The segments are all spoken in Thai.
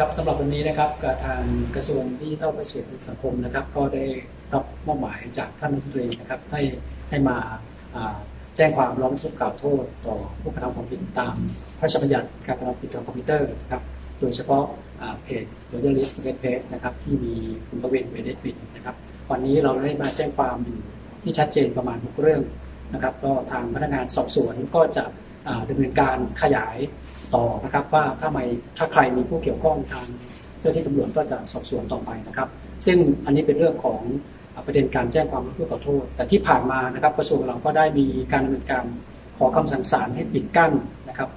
ครับสำหรับวันนี้นะครับกับทางกระทรวงดิจิทัลเพื่อสู่สังคมนะครับ ก็ได้รับมอบหมายจากท่านรัฐมนตรีนะครับให้ให้มาแจ้งความร้องทุกข์กล่าวโทษต่อผู้กระทำความผิดตามพระราชบัญญัติการกระทำผิดทางคอมพิวเตอร์นะครับโดยเฉพาะเพจ r o y a l i s t เว็บเพจนะครับที่มีคุณประเวนเวเดปิดนะครับวันนี้เราได้มาแจ้งความอยู่ที่ชัดเจนประมาณ6เรื่องนะครับก็ทางพนักงานสอบสวนก็จะอ่าดำเนินการขยาย ต่อนะครับว่าถ้าไม่ถ้าใครมีผู้เกี่ยวข้องทางเจ้าหน้าที่ตำรวจก็จะสอบสวนต่อไปนะครับ ซึ่งอันนี้เป็นเรื่องของประเด็นการแจ้งความร้องทุกข์ขอโทษ แต่ที่ผ่านมานะครับกระทรวงเราก็ได้มีการดำเนินการขอคำสั่งศาลให้ปิดกั้นนะครับ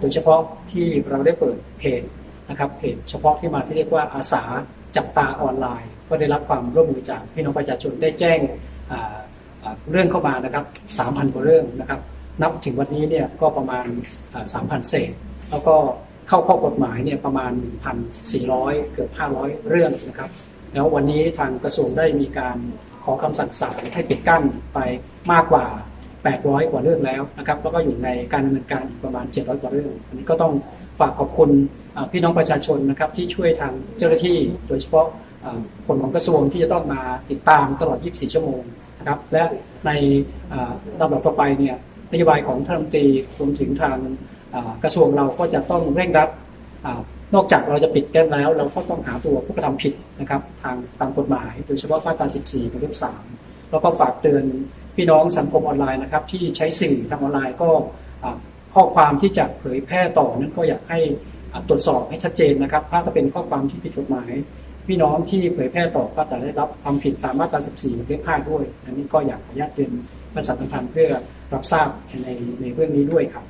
โดยเฉพาะที่เราได้เปิดเพจนะครับเพจเฉพาะที่มาที่เรียกว่าอาสาจับตาออนไลน์ ก็ได้รับความร่วมมือจากพี่น้องประชาชนได้แจ้งเรื่องเข้ามานะครับ 3,000 กว่าเรื่องนะครับ นับถึงวันนี้เนี่ยก็ประมาณอ่า3,000 เศษ แล้วก็เข้าข้อกฎหมายเนี่ยประมาณ 1,400 เกือบ 500 เรื่องนะครับ แล้ววันนี้ทางกระทรวงได้มีการขอคำสั่งศาลให้ปิดกั้นไปมากกว่า 800 กว่าเรื่องแล้วนะครับ แล้วก็อยู่ในการดำเนินการประมาณ 700 กว่าเรื่อง อันนี้ก็ต้องฝากขอบคุณพี่น้องประชาชนนะครับที่ช่วยทางเจ้าหน้าที่โดยเฉพาะคนของกระทรวงที่จะต้องมาติดตามตลอด 24 ชั่วโมงนะครับ และในลำดับต่อไปเนี่ย นโยบายของท่านรัฐมนตรีรวมถึงทางกระทรวงเราก็จะต้องเร่งรัดนอกจากเราจะปิดแก้นแล้ว เราก็ต้องหาตัวผู้กระทำผิดนะครับทางตามกฎหมาย โดยเฉพาะมาตรา 14กับเรื่3แล้วก็ฝากเตือนพี่น้องสังคมออนไลน์นะครับ ที่ใช้สื่อทางออนไลน์ก็ข้อความที่จะเผยแพร่ต่อนั้นก็อยากให้ตรวจสอบให้ชัดเจนนะครับ ถ้าจะเป็นข้อความที่ผิดกฎหมาย พี่น้องที่เผยแพร่ต่อก็จะได้รับความผิดตามมาตรา 14กับเรื่5ด้วย อันนี้ก็อยากขออนุญาตเรียน ประชาสัมพันธ์เพื่อรับทราบในในเรื่องนี้ด้วยครับ